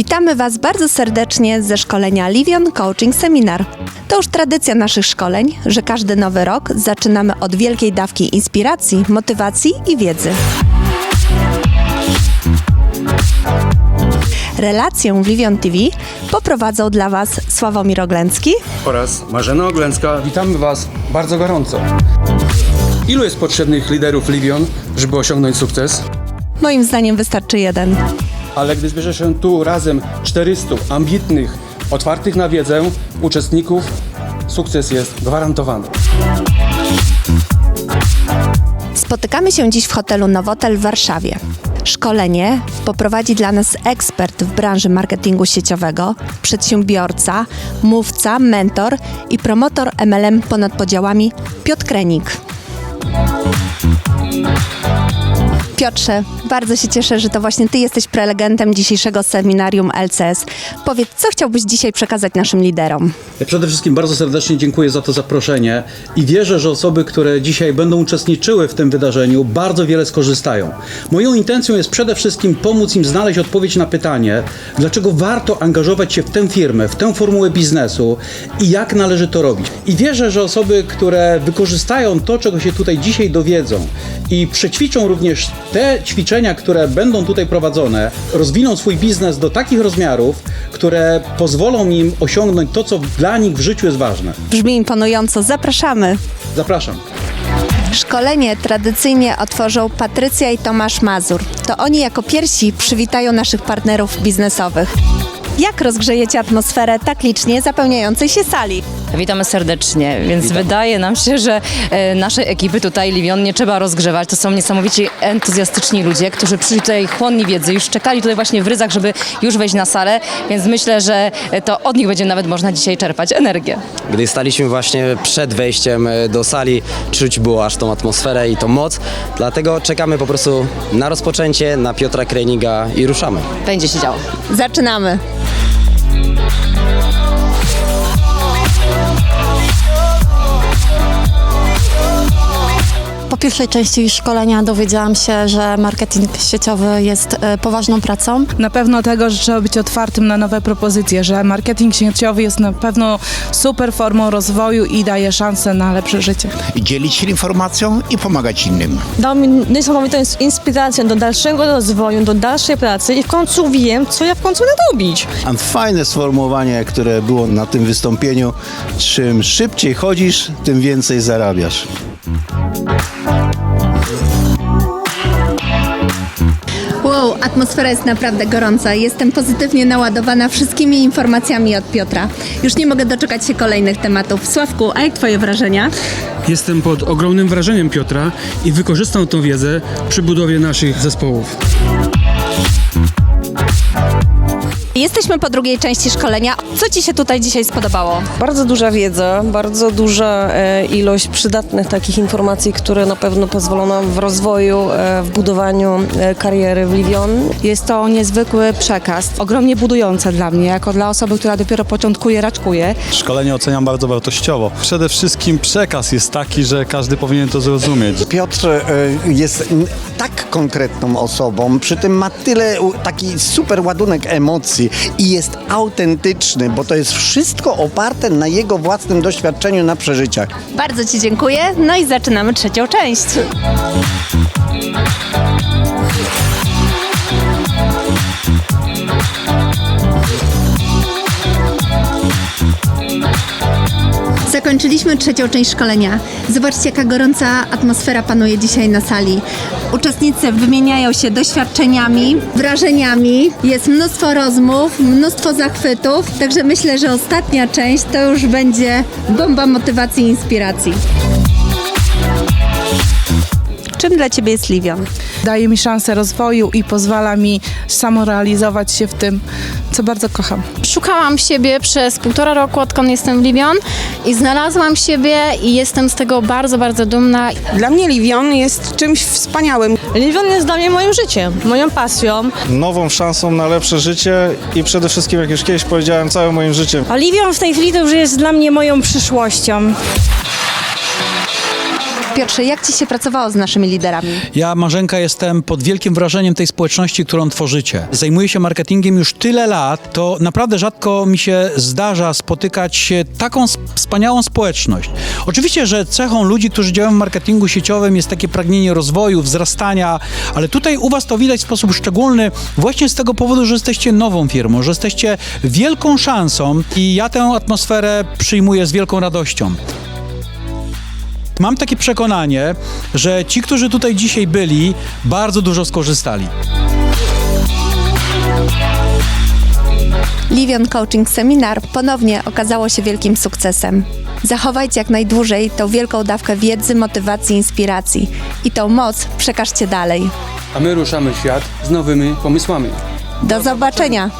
Witamy Was bardzo serdecznie ze szkolenia Livion Coaching Seminar. To już tradycja naszych szkoleń, że każdy nowy rok zaczynamy od wielkiej dawki inspiracji, motywacji i wiedzy. Relację w Livion TV poprowadzą dla Was Sławomir Oglęcki oraz Marzena Oglęcka. Witamy Was bardzo gorąco. Ilu jest potrzebnych liderów Livion, żeby osiągnąć sukces? Moim zdaniem wystarczy jeden. Ale gdy zbierze się tu razem 400 ambitnych, otwartych na wiedzę uczestników, sukces jest gwarantowany. Spotykamy się dziś w hotelu Nowotel w Warszawie. Szkolenie poprowadzi dla nas ekspert w branży marketingu sieciowego, przedsiębiorca, mówca, mentor i promotor MLM ponad podziałami Piotr Krenik. Piotrze, bardzo się cieszę, że to właśnie Ty jesteś prelegentem dzisiejszego seminarium LCS. Powiedz, co chciałbyś dzisiaj przekazać naszym liderom? Przede wszystkim bardzo serdecznie dziękuję za to zaproszenie i wierzę, że osoby, które dzisiaj będą uczestniczyły w tym wydarzeniu, bardzo wiele skorzystają. Moją intencją jest przede wszystkim pomóc im znaleźć odpowiedź na pytanie, dlaczego warto angażować się w tę firmę, w tę formułę biznesu i jak należy to robić. I wierzę, że osoby, które wykorzystają to, czego się tutaj dzisiaj dowiedzą i przećwiczą również te ćwiczenia, które będą tutaj prowadzone, rozwiną swój biznes do takich rozmiarów, które pozwolą im osiągnąć to, co dla nich w życiu jest ważne. Brzmi imponująco, zapraszamy! Zapraszam. Szkolenie tradycyjnie otworzą Patrycja i Tomasz Mazur. To oni jako pierwsi przywitają naszych partnerów biznesowych. Jak rozgrzejecie atmosferę tak licznie zapełniającej się sali? Witamy serdecznie, więc wydaje nam się, że e, naszej ekipy tutaj Livion nie trzeba rozgrzewać. To są niesamowicie entuzjastyczni ludzie, którzy przyszli tutaj chłonni wiedzy, już czekali tutaj właśnie w ryzach, żeby już wejść na salę, więc myślę, że e, to od nich będzie nawet można dzisiaj czerpać energię. Gdy staliśmy właśnie przed wejściem e, do sali, czuć było aż tą atmosferę i tą moc. Dlatego czekamy po prostu na rozpoczęcie, na Piotra Kreniga i ruszamy. Będzie się działo. Zaczynamy! Po pierwszej części szkolenia dowiedziałam się, że marketing sieciowy jest e, poważną pracą. Na pewno tego, że trzeba być otwartym na nowe propozycje, że marketing sieciowy jest na pewno super formą rozwoju i daje szansę na lepsze życie. dzielić się informacją i pomagać innym. dał mi niesamowitą ins- inspirację do dalszego rozwoju, do dalszej pracy i w końcu wiem, co ja w końcu będę robić. A fajne sformułowanie, które było na tym wystąpieniu. Czym szybciej chodzisz, tym więcej zarabiasz. Wow, atmosfera jest naprawdę gorąca. Jestem pozytywnie naładowana wszystkimi informacjami od Piotra. Już nie mogę doczekać się kolejnych tematów. Sławku, a jak Twoje wrażenia? Jestem pod ogromnym wrażeniem Piotra i wykorzystam tą wiedzę przy budowie naszych zespołów. Jesteśmy po drugiej części szkolenia. Co Ci się tutaj dzisiaj spodobało? Bardzo duża wiedza, bardzo duża e, ilość przydatnych takich informacji, które na pewno pozwolą nam w rozwoju, e, w budowaniu e, kariery w Livion. Jest to niezwykły przekaz, ogromnie budujące dla mnie, jako dla osoby, która dopiero początkuje, raczkuje. Szkolenie oceniam bardzo wartościowo. Przede wszystkim przekaz jest taki, że każdy powinien to zrozumieć. Piotr jest tak konkretną osobą, przy tym ma tyle taki super ładunek emocji i jest autentyczny, bo to jest wszystko oparte na jego własnym doświadczeniu, na przeżyciach. Bardzo Ci dziękuję. No i zaczynamy trzecią część. Zakończyliśmy trzecią część szkolenia. Zobaczcie, jaka gorąca atmosfera panuje dzisiaj na sali. Uczestnicy wymieniają się doświadczeniami, wrażeniami. Jest mnóstwo rozmów, mnóstwo zachwytów. Także myślę, że ostatnia część to już będzie bomba motywacji i inspiracji. Czym dla Ciebie jest Livion? Daje mi szansę rozwoju i pozwala mi samorealizować się w tym, co bardzo kocham. Szukałam siebie przez półtora roku, odkąd jestem w Libion i znalazłam siebie i jestem z tego bardzo, bardzo dumna. Dla mnie Livion jest czymś wspaniałym. Livion jest dla mnie moim życiem, moją pasją. Nową szansą na lepsze życie i przede wszystkim, jak już kiedyś powiedziałem, całym moim życiem. A Livion w tej chwili to już jest dla mnie moją przyszłością. Piotrze, jak Ci się pracowało z naszymi liderami? Ja, Marzenka, jestem pod wielkim wrażeniem tej społeczności, którą tworzycie. Zajmuję się marketingiem już tyle lat, to naprawdę rzadko mi się zdarza spotykać taką wspaniałą społeczność. Oczywiście, że cechą ludzi, którzy działają w marketingu sieciowym jest takie pragnienie rozwoju, wzrastania, ale tutaj u Was to widać w sposób szczególny właśnie z tego powodu, że jesteście nową firmą, że jesteście wielką szansą i ja tę atmosferę przyjmuję z wielką radością. Mam takie przekonanie, że ci, którzy tutaj dzisiaj byli, bardzo dużo skorzystali. Livion Coaching Seminar ponownie okazało się wielkim sukcesem. Zachowajcie jak najdłużej tą wielką dawkę wiedzy, motywacji, inspiracji i tą moc przekażcie dalej. A my ruszamy w świat z nowymi pomysłami. Do zobaczenia!